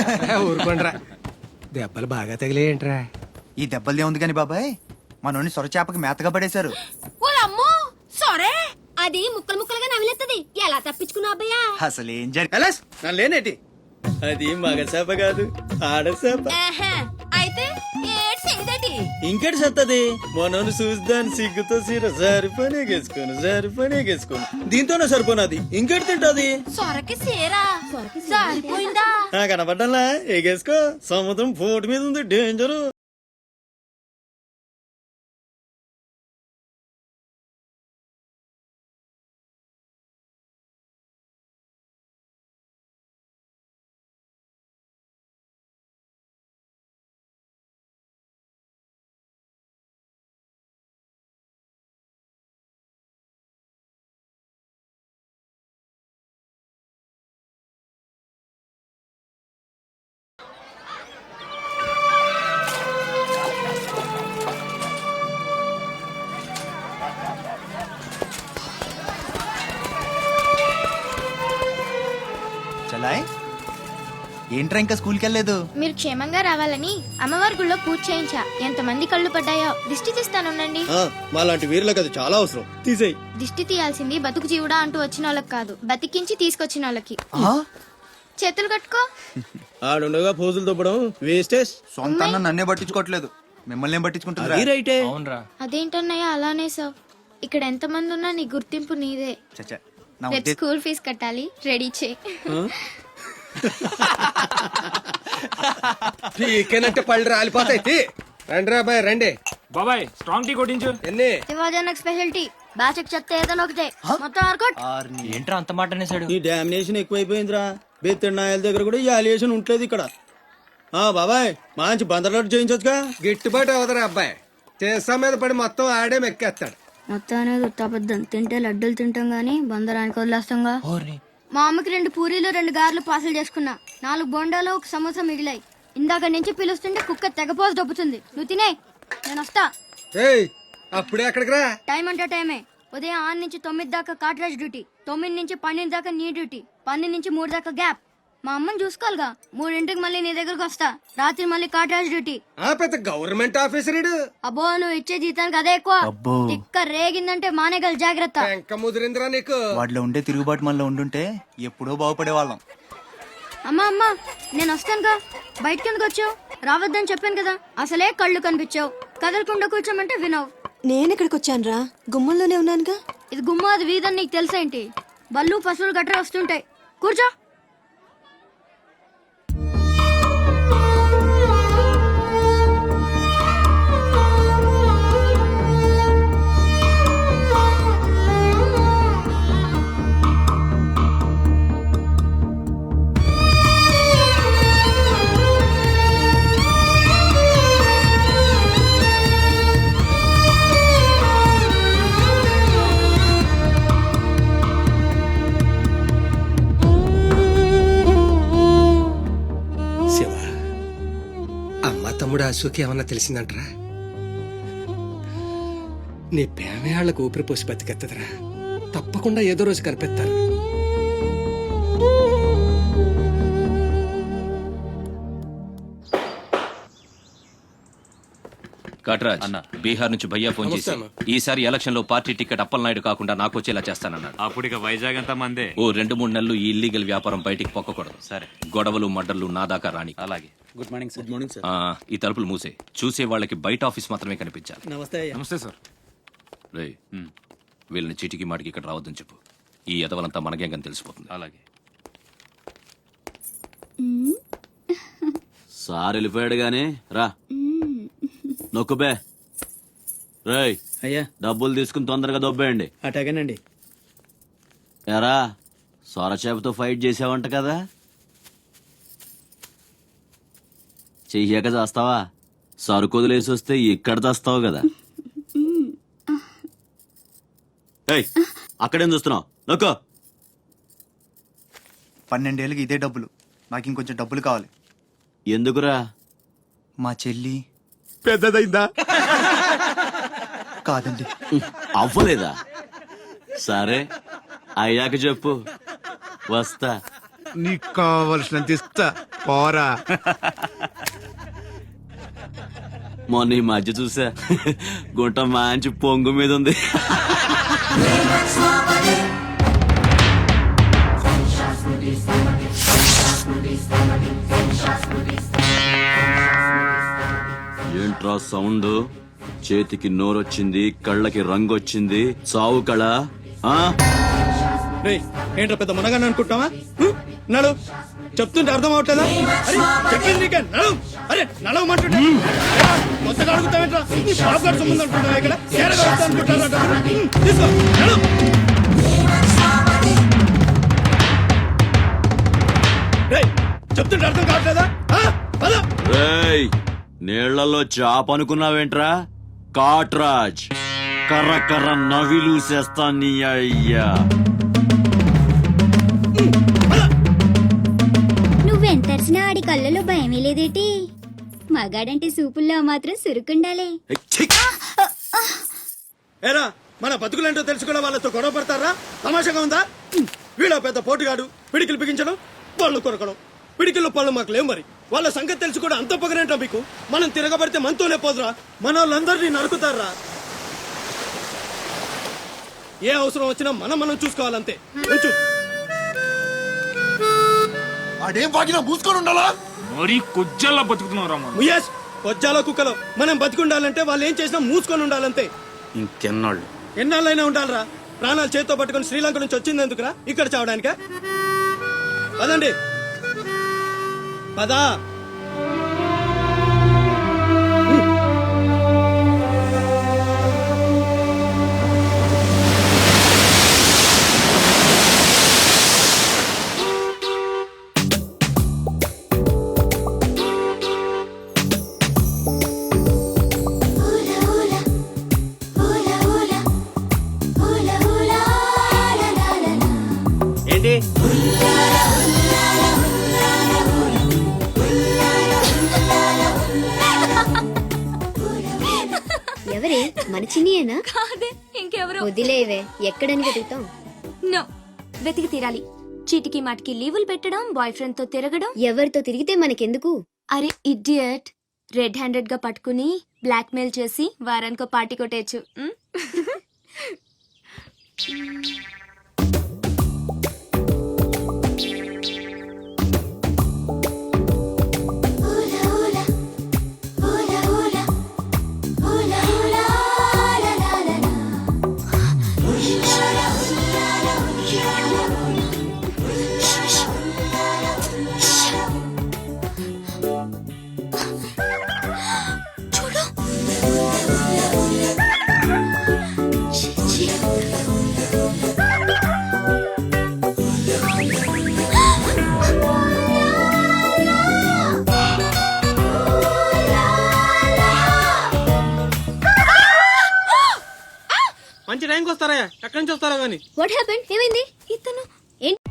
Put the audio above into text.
ఊరుకోండిరా. దెబ్బలు బాగా తగిలేయంట్రా. ఈ దెబ్బలదే ఉంది కానీ బాబాయ్ మనోని సొరచేపకి మేతగా పడేశారు. ఓలమ్మో సరే? అది ముక్కలు ముక్కలుగా నవిలేస్తుంది ఎలా తప్పించుకున్నావు అబ్బయ్యా? అసలు ఏం జరిగి ఎలాస్ నా లేనేటి? అది మగ చేప కాదు ఆడ చేప. అయితే ఇంకటి సత్తది? మనోను చూద్దాని సిగ్గుతో సీర సరిపోనే గేసుకోను సరిపోనే గేసుకోను. దీంతోనే సరిపోనది. ఇంకటి తింటది? సొరకి సేరా సరిపోయిందా? కనపడ్డంలా? ఎగేసుకో సముద్రం పోటు మీద ఉంది. డేంజర్. చలాయ్ ఏంట్రా ఇంకా స్కూల్కి వెళ్ళలేదు? మీరు క్షేమంగా రావాలని అమ్మవారి గుళ్ళో పూజ చేయించా. ఎంతమంది కళ్ళు పడ్డాయో దిష్టి తీస్తానుండండి మాలాంటి వీరులకు అది చాలా అవసరం. తీసేయి. దిష్టి తీయాల్సింది బతుకు జీవుడా అంటూ వచ్చిన వాళ్ళకి కాదు. బతికించి తీసుకొచ్చిన వాళ్ళకి. ఆ? చేతులు కట్టుకో. ఆడుండగా పోజులు తొప్పడం వేస్టేజ్. సొంత అన్న నన్నే పట్టించుకోవట్లేదు. మిమ్మల్ని ఏం రైటే. అదేంటన్నయ్య అలానే సార్ ఇక్కడ ఎంతమంది ఉన్నా నీ గుర్తింపు నీదే. చచ్చా నా రేపు ఉద్దేశం స్కూల్ ఫీజు కట్టాలి. రెడీ చేయి పీకేనంటే పళ్ళు రాలిపోతాయి. తీ. రండి రా బాయ్ రండి. బాబాయ్ స్ట్రాంగ్ టీ కొట్టించు. ఎన్ని? శివాజీ స్పెషాలిటీ. బ్యాచ్ చెత్త ఏదైనా ఒకటే. మొత్తం ఆర్కోట్ ఆర్ని. ఏంట్రా అంత మాట అనేసాడు ఈ డామినేషన్ ఎక్కువైపోయిందిరా. దగ్గర కూడా ఈ అలియేషన్ ఉంటలేదు ఇక్కడ. ఆ బాబాయ్ మంచి బందర్లాట్ చేయించొచ్చుగా. గిట్టుబాటు అవదరా అబ్బాయి. చేసా మీద పడి మొత్తం ఆడే మెక్కేస్తాడు. మొత్తం అనేది ఉత్తాబద్ధం తింటే లడ్డూలు తింటాం గానీ బందరానికి వదిలేస్తాంగా. మా అమ్మకి రెండు పూరీలు రెండు గారెలు పార్సల్ చేసుకున్నా. నాలుగు బొండాలు ఒక సమోసా మిగిలాయి. ఇందాక నుంచి పిలుస్తుంటే కుక్క తెగపోసి దొబ్బుతుంది. నువ్వు తినే. నేను వస్తా. ఏయ్ అప్పుడే అక్కడికి రా? టైం అంటే టైమే. ఉదయం ఆరు నుంచి తొమ్మిది దాకా కాట్రాజ్ డ్యూటీ. తొమ్మిది నుంచి పన్నెండు దాకా నీ డ్యూటీ. పన్నెండు నుంచి మూడు దాకా గ్యాప్. మా అమ్మని చూసుకోవాలిగా. మూడింటికి మళ్ళీ నీ దగ్గరకు వస్తా. రాత్రి మళ్ళీ కాట్రాజ్ డ్యూటీ. ఆ పెద్ద గవర్నమెంట్ ఆఫీసర్ అబ్బో నువ్వు ఇచ్చే జీతానికి అదే ఎక్కువ. అబ్బో. తిక్క రేగిందంటే మానేగల జాగ్రత్త. వెంక ముదిరిందిరా నీకు. వాడిలో ఉండే తిరుగుబాటు మనలో ఉండుంటే ఎప్పుడో బాగుపడే వాళ్ళం అమ్మా అమ్మా నేను వస్తానుగా. బయటకి ఎందుకు వచ్చావు? రావద్దని చెప్పాను కదా. అసలే కళ్ళు కనిపించావు. కదలకుండా కూర్చోమంటే వినవు. నేను ఇక్కడికి వచ్చాను రా గుమ్మంలోనే ఉన్నానుగా. ఇది గుమ్మాది వీధని నీకు తెలుసేంటి బళ్ళు పశువులు గట్రా వస్తుంటాయి. కూర్చో. తమ్ముడు అసూకి ఏమన్నా తెలిసిందంటరా? నీ పేమేళ్ళకు ఊపిరి పోసి బతికెత్తదరా. తప్పకుండా ఏదో రోజు కనిపెత్తారు కట్రాజ్ అన్న. బీహార్ నుంచి భయ్యా ఫోన్ చేసి ఈసారి ఎలక్షన్లో పార్టీ టికెట్ అప్పలనాయుడు కాకుండా నాకు వచ్చేలా చేస్తానన్నాడు. అప్పుడు ఇక వైజాగ్ అంతా మందే. ఓ రెండు మూడు నెలలు ఈ ఇల్లీగల్ వ్యాపారం బయటికి పొక్కకూడదు. సరే. గొడవలు మడ్డర్లు నా దాకా రాని. అలాగే. Good morning sir good morning sir ఆ, ఈ తలుపులు మూసే. చూసే వాళ్ళకి బయట ఆఫీస్ మాత్రమే కనిపించాలి. నమస్తే నమస్తే సార్ రే వీళ్ళని చీటికి మాటికి ఇక్కడ రావద్దని చెప్పు. ఈ ఎదవలంతా మనకేం తెలిసిపోతుంది. అలాగే. సార్ వెళ్ళిపోయాడు గాని రా నొక్కుబే రేయ్ అయ్యా. డబ్బులు తీసుకుని తొందరగా దొబ్బేయండి. అటాగేనండి ఎరా సొరచేపతో ఫైట్ చేసావంట కదా. చెయ్యాక చేస్తావా? సరుకు వదిలేసి వస్తే ఇక్కడ చేస్తావు కదా. ఏయ్ అక్కడేం చూస్తున్నావు? నొక్కో. పన్నెండేళ్ళకి ఇదే డబ్బులు. నాకు ఇంకొంచెం డబ్బులు కావాలి. ఎందుకురా? మా చెల్లి పెద్దదైందా? కాదండి. అవ్వలేదా? సరే అయ్యాక చెప్పు. వస్తా. నీకు కావలసినంత ఇస్తా. పోరా. మొన్న ఈ మధ్య చూసా. గుంట మంచి పొంగు మీద ఉంది. సౌండ్. చేతికి నోరొచ్చింది కళ్ళకి రంగు వచ్చింది చావు కళ. ఆ? రేయ్ ఏంట్రా పెద్ద మునగాన్ని అనుకుంటావా? హ్మ్? నడు. చెప్తుంటే అర్థం అవట్లేదా? అరే చెప్పింది నీకే. నడు. అరే నడవమంటుంటే కొత్తగా అడుగుతావేంట్రా గారి ఇక్కడ? ఏడగా వస్తా అనుకుంటారా డబ్బులు? హ్మ్, తీసుకో. నడు. రేయ్ చెప్తుంటే అర్థం కావట్లేదా? ఆ? పద. రేయ్ నీళ్ళలో చాప అనుకున్నావేంట్రా? కాట్రాజ్ కర్ర కర్ర నవిలూసేస్తా నీ అయ్యా. నువ్వెంతరిసినా ఆడి కళ్ళలో భయమే లేదేటి? మగాడంటే సూపుల్లో మాత్రం సురుకుండాలే. ఏరా మన బతుకులేంటో తెలుసు కూడా వాళ్ళతో గొడవ పడతారా? తమాషాగా ఉందా? వీళ్ళ పెద్ద పోటుగాడు. పిడికిలు బిగించడం పళ్ళు కొరకడం. పిడికిల్లో పళ్ళు మాకు లేవు మరి. వాళ్ళ సంగతి తెలుసు కూడా అంత పొగరేంటా మీకు? మనం తిరగబడితే మనతోనే పోదురా. మన వాళ్ళందరినీ నరుకుతారా? ఏ అవసరం వచ్చినా మనం మనం చూసుకోవాలంతే. ఆడేం వాగినా మూసుకొని ఉండాలా? మరీ కుజ్జల్లా బతుకుతున్నావు రామా ముయేష్ కుక్కలో. మనం బతికుండాలంటే వాళ్ళు ఏం చేసినా మూసుకొని ఉండాలంతే. ఇంకెన్నాళ్ళు? ఎన్నాళ్ళైనా ఉండాలరా. ప్రాణాలు చేత్తో పట్టుకొని శ్రీలంక నుంచి వచ్చింది ఎందుకురా? ఇక్కడ చావడానికా? పదండి. పదా ఏంటి మన చిన్నియేనా? కాదే ఇంకెవరు. వదిలేవే ఎక్కడని వెతుకుతాం. నో వెతికి తీరాలి. చీటికి మాటికి లీవులు పెట్టడం బాయ్ ఫ్రెండ్తో తిరగడం. ఎవరితో తిరిగితే మనకెందుకు? అరే ఇడియట్. రెడ్ హ్యాండెడ్గా పట్టుకుని బ్లాక్ మెయిల్ చేసి వారానికో పార్టీ కొట్టేయచ్చు. టైంకి వస్తారా ఎక్కడి నుంచి వస్తారా కానీ వాట్ హ్యాపెండ్ ఏమైంది? ఇతను ఏంటి?